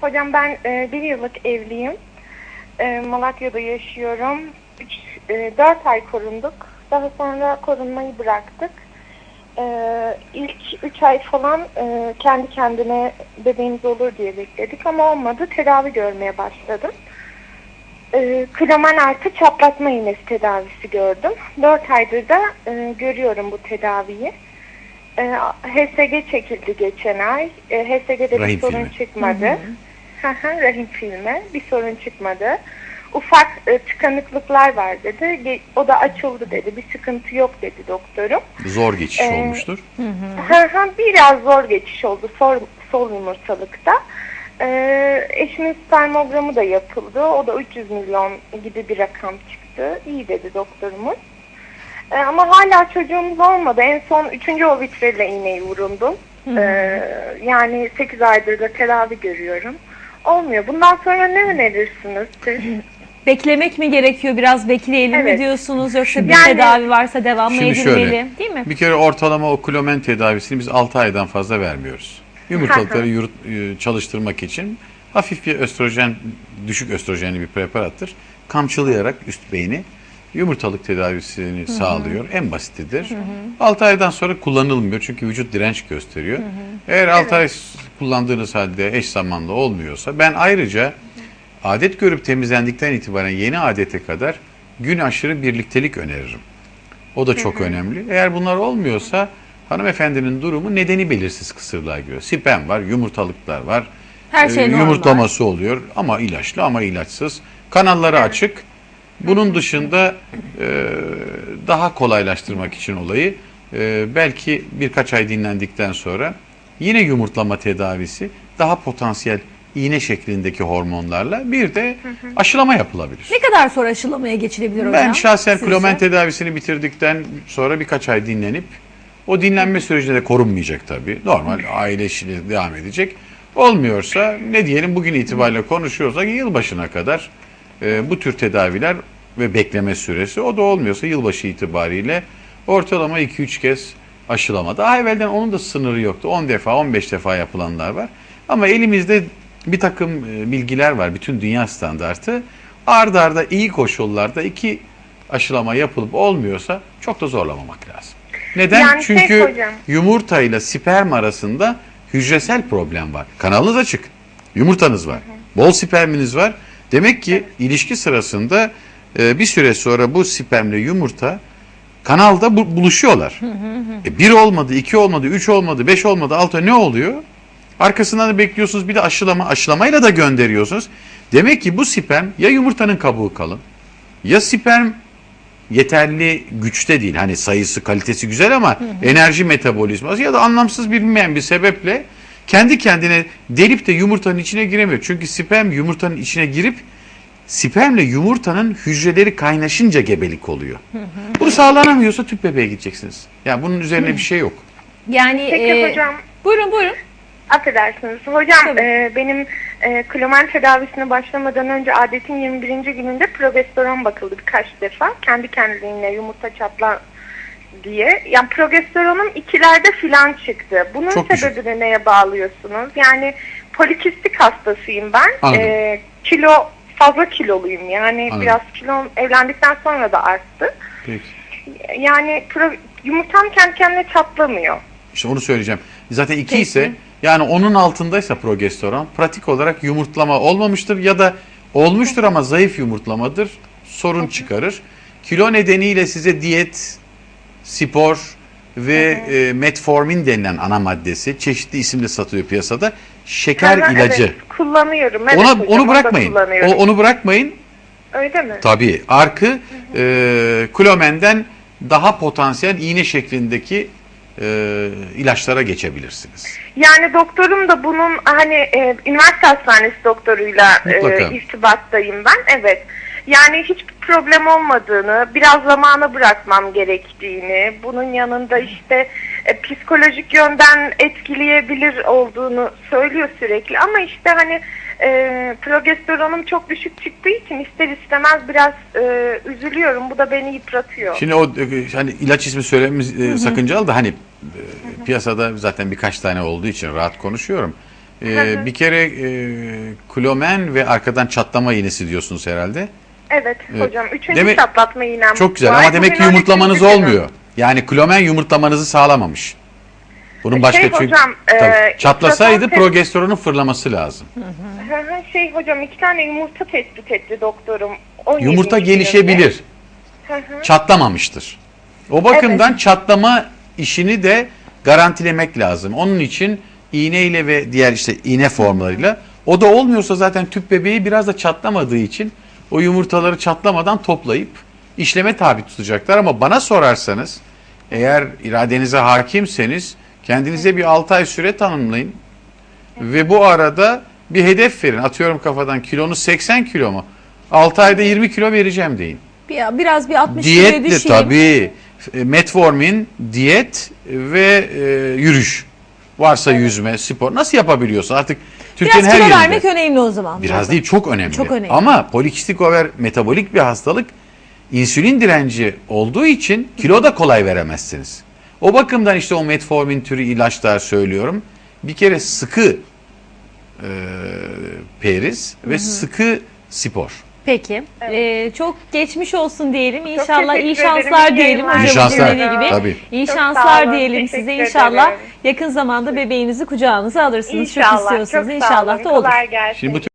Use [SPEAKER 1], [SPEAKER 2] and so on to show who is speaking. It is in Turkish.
[SPEAKER 1] Hocam ben e, bir yıllık evliyim. E, Malatya'da yaşıyorum. Üç, e, dört ay korunduk. Daha sonra korunmayı bıraktık. E, ilk üç ay falan e, kendi kendine bebeğimiz olur diye bekledik ama olmadı. Tedavi görmeye başladım. E, klomen artı çapratma iğnesi tedavisi gördüm. Dört aydır da e, görüyorum bu tedaviyi. E, HSG çekildi geçen ay. E, HSG'de
[SPEAKER 2] Rahim
[SPEAKER 1] bir sorun
[SPEAKER 2] filmi.
[SPEAKER 1] çıkmadı. Hı hı, Rahim filmi. Bir sorun çıkmadı. Ufak e, tıkanıklıklar var dedi. Ge- O da açıldı dedi. Bir sıkıntı yok dedi doktorum.
[SPEAKER 2] Zor geçiş
[SPEAKER 1] Ee,
[SPEAKER 2] olmuştur.
[SPEAKER 1] Hı hı, Biraz zor geçiş oldu sol, sol yumurtalıkta. Ee, eşimin spermogramı da yapıldı. O da 300 milyon gibi bir rakam çıktı. İyi dedi doktorumuz. Ee, ama hala çocuğumuz olmadı. En son 3. ovitreyle iğneyi vurundum. Ee, yani 8 aydır da tedavi görüyorum. Olmuyor. Bundan sonra ne önerirsiniz siz?
[SPEAKER 3] Beklemek mi gerekiyor? Biraz bekleyelim mi
[SPEAKER 1] Evet.
[SPEAKER 3] diyorsunuz? Yoksa bir
[SPEAKER 1] Yani-
[SPEAKER 3] tedavi varsa devam mı
[SPEAKER 2] Şimdi
[SPEAKER 3] edilmeli?
[SPEAKER 2] şöyle,
[SPEAKER 3] Değil mi?
[SPEAKER 2] bir kere ortalama o klomen tedavisini biz 6 aydan fazla vermiyoruz. Yumurtalıkları yurt- e, çalıştırmak için hafif bir östrojen, düşük östrojenli bir preparattır. Kamçılayarak üst beyni yumurtalık tedavisini sağlıyor. En basitidir. 6 aydan sonra kullanılmıyor çünkü vücut direnç gösteriyor. Eğer 6 ay kullandığınız halde eş zamanlı olmuyorsa ben ayrıca adet görüp temizlendikten itibaren yeni adete kadar gün aşırı birliktelik öneririm. O da çok önemli. Eğer bunlar olmuyorsa hanımefendinin durumu nedeni belirsiz kısırlığa giriyor. Sperm var, yumurtalıklar var.
[SPEAKER 3] Her şey
[SPEAKER 2] Ee,
[SPEAKER 3] normal.
[SPEAKER 2] Yumurtlaması oluyor ama ilaçlı ama ilaçsız. Kanalları açık. Bunun dışında e, daha kolaylaştırmak için olayı e, belki birkaç ay dinlendikten sonra yine yumurtlama tedavisi daha potansiyel iğne şeklindeki hormonlarla bir de aşılama yapılabilir.
[SPEAKER 3] Ne kadar sonra aşılamaya geçilebilir hocam?
[SPEAKER 2] Ben şahsen
[SPEAKER 3] sizce?
[SPEAKER 2] klomen tedavisini bitirdikten sonra birkaç ay dinlenip o dinlenme sürecinde de korunmayacak tabii. Normal aile işine devam edecek. Olmuyorsa ne diyelim bugün itibariyle konuşuyorsak yılbaşına kadar e, bu tür tedaviler ve bekleme süresi o da olmuyorsa yılbaşı itibariyle ortalama 2-3 kez aşılama. Daha evvelden onun da sınırı yoktu. 10 defa 15 defa yapılanlar var. Ama elimizde bir takım e, bilgiler var. Bütün dünya standartı. Arda arda iyi koşullarda iki aşılama yapılıp olmuyorsa çok da zorlamamak lazım. Neden?
[SPEAKER 1] Yani şey
[SPEAKER 2] Çünkü
[SPEAKER 1] hocam.
[SPEAKER 2] yumurta ile sperm arasında hücresel problem var. Kanalınız açık. Yumurtanız var. Bol sperminiz var. Demek ki ilişki sırasında e, bir süre sonra bu spermle yumurta kanalda bu- buluşuyorlar. E, bir olmadı, iki olmadı, üç olmadı, beş olmadı, altı ne oluyor? Arkasından da bekliyorsunuz bir de aşılama. Aşılamayla da gönderiyorsunuz. Demek ki bu sperm ya yumurtanın kabuğu kalın ya sperm yeterli güçte değil. Hani sayısı, kalitesi güzel ama enerji metabolizması ya da anlamsız bilinmeyen bir sebeple kendi kendine delip de yumurtanın içine giremiyor. Çünkü sperm yumurtanın içine girip spermle yumurtanın hücreleri kaynaşınca gebelik oluyor. Bunu sağlanamıyorsa tüp bebeğe gideceksiniz. Yani bunun üzerine bir şey yok.
[SPEAKER 3] Yani
[SPEAKER 1] Peki
[SPEAKER 3] e,
[SPEAKER 1] hocam
[SPEAKER 3] buyurun buyurun.
[SPEAKER 1] Affedersiniz. Hocam
[SPEAKER 3] Tabii.
[SPEAKER 1] e, benim e, klomen tedavisine başlamadan önce adetin 21. gününde progesteron bakıldı birkaç defa. Kendi kendiliğine yumurta çatla diye. Yani progesteronum ikilerde filan çıktı. Bunun
[SPEAKER 2] Çok düşük.
[SPEAKER 1] sebebini neye bağlıyorsunuz? Yani polikistik hastasıyım ben.
[SPEAKER 2] Anladım.
[SPEAKER 1] E, kilo fazla kiloluyum. Yani
[SPEAKER 2] Anladım.
[SPEAKER 1] biraz kilom evlendikten sonra da arttı.
[SPEAKER 2] Peki.
[SPEAKER 1] Yani yumurtam kendi kendine çatlamıyor.
[SPEAKER 2] İşte onu söyleyeceğim. Zaten iki
[SPEAKER 3] Peki.
[SPEAKER 2] ise yani onun altındaysa progesteron pratik olarak yumurtlama olmamıştır ya da olmuştur ama zayıf yumurtlamadır. Sorun çıkarır. Kilo nedeniyle size diyet, spor ve e, metformin denilen ana maddesi çeşitli isimle satılıyor piyasada. Şeker
[SPEAKER 1] Ha,
[SPEAKER 2] ilacı.
[SPEAKER 1] Evet, kullanıyorum. Evet
[SPEAKER 2] Ona
[SPEAKER 1] hocam,
[SPEAKER 2] onu bırakmayın. O, onu bırakmayın.
[SPEAKER 1] Öyle mi?
[SPEAKER 2] Tabii arkı e, klomenden daha potansiyel iğne şeklindeki e, ilaçlara geçebilirsiniz.
[SPEAKER 1] Yani doktorum da bunun hani e, üniversite hastanesi doktoruyla
[SPEAKER 2] Mutlaka.
[SPEAKER 1] e, irtibattayım ben. Evet. Yani hiçbir problem olmadığını, biraz zamana bırakmam gerektiğini, bunun yanında işte e, psikolojik yönden etkileyebilir olduğunu söylüyor sürekli. Ama işte hani e, progesteronum çok düşük çıktığı için ister istemez biraz e, üzülüyorum. Bu da beni yıpratıyor.
[SPEAKER 2] Şimdi o e, hani ilaç ismi söylememiz e, sakıncalı da hani e, piyasada zaten birkaç tane olduğu için rahat konuşuyorum. Ee, bir kere e, klomen ve arkadan çatlama iğnesi diyorsunuz herhalde.
[SPEAKER 1] Evet,
[SPEAKER 2] Evet.
[SPEAKER 1] hocam. Üçüncü
[SPEAKER 2] Demek-
[SPEAKER 1] çatlatma iğnem
[SPEAKER 2] Çok güzel
[SPEAKER 1] var.
[SPEAKER 2] ama demek ki
[SPEAKER 1] Bugün on
[SPEAKER 2] yumurtlamanız
[SPEAKER 1] günüm.
[SPEAKER 2] olmuyor. Yani klomen yumurtlamanızı sağlamamış. Bunun başka
[SPEAKER 1] Şey
[SPEAKER 2] çünkü
[SPEAKER 1] hocam, e,
[SPEAKER 2] çatlasaydı
[SPEAKER 1] ultrason
[SPEAKER 2] progesteronun fırlaması lazım.
[SPEAKER 1] Hı hı, şey hocam iki tane yumurta tespit etti doktorum. 17.
[SPEAKER 2] Yumurta gelişebilir.
[SPEAKER 1] Hı hı.
[SPEAKER 2] Çatlamamıştır. O bakımdan çatlama işini de garantilemek lazım. Onun için iğneyle ve diğer işte iğne formlarıyla o da olmuyorsa zaten tüp bebeği biraz da çatlamadığı için o yumurtaları çatlamadan toplayıp işleme tabi tutacaklar ama bana sorarsanız eğer iradenize hakimseniz kendinize bir 6 ay süre tanımlayın ve bu arada bir hedef verin. Atıyorum kafadan kilonuz 80 kilo mu? 6 ayda 20 kilo vereceğim deyin.
[SPEAKER 3] Bir, biraz bir 60 kiloya
[SPEAKER 2] Diyetle
[SPEAKER 3] düşeyim.
[SPEAKER 2] tabii. E, Metformin, diyet ve e, yürüyüş. Varsa yüzme, spor. Nasıl yapabiliyorsa artık Türkiye'nin
[SPEAKER 3] Biraz
[SPEAKER 2] her
[SPEAKER 3] kilo
[SPEAKER 2] yerinde.
[SPEAKER 3] vermek önemli o zaman.
[SPEAKER 2] Biraz değil çok önemli.
[SPEAKER 3] Çok önemli.
[SPEAKER 2] Ama polikistik over metabolik bir hastalık insülin direnci olduğu için kilo da kolay veremezsiniz. O bakımdan işte o metformin türü ilaçlar söylüyorum. Bir kere sıkı e, periz ve sıkı spor.
[SPEAKER 3] Peki. Ee, çok geçmiş olsun diyelim. İnşallah iyi şanslar diyelim.
[SPEAKER 2] İyi şanslar.
[SPEAKER 3] gibi.
[SPEAKER 2] Tabii.
[SPEAKER 3] İyi
[SPEAKER 1] Çok
[SPEAKER 3] şanslar
[SPEAKER 1] olun.
[SPEAKER 3] diyelim size. İnşallah
[SPEAKER 1] ederim.
[SPEAKER 3] yakın zamanda bebeğinizi kucağınıza alırsınız.
[SPEAKER 1] İnşallah.
[SPEAKER 3] Çok istiyorsunuz.
[SPEAKER 1] sağ
[SPEAKER 3] İnşallah da olur.
[SPEAKER 1] Kolay gelsin.
[SPEAKER 2] Şimdi bu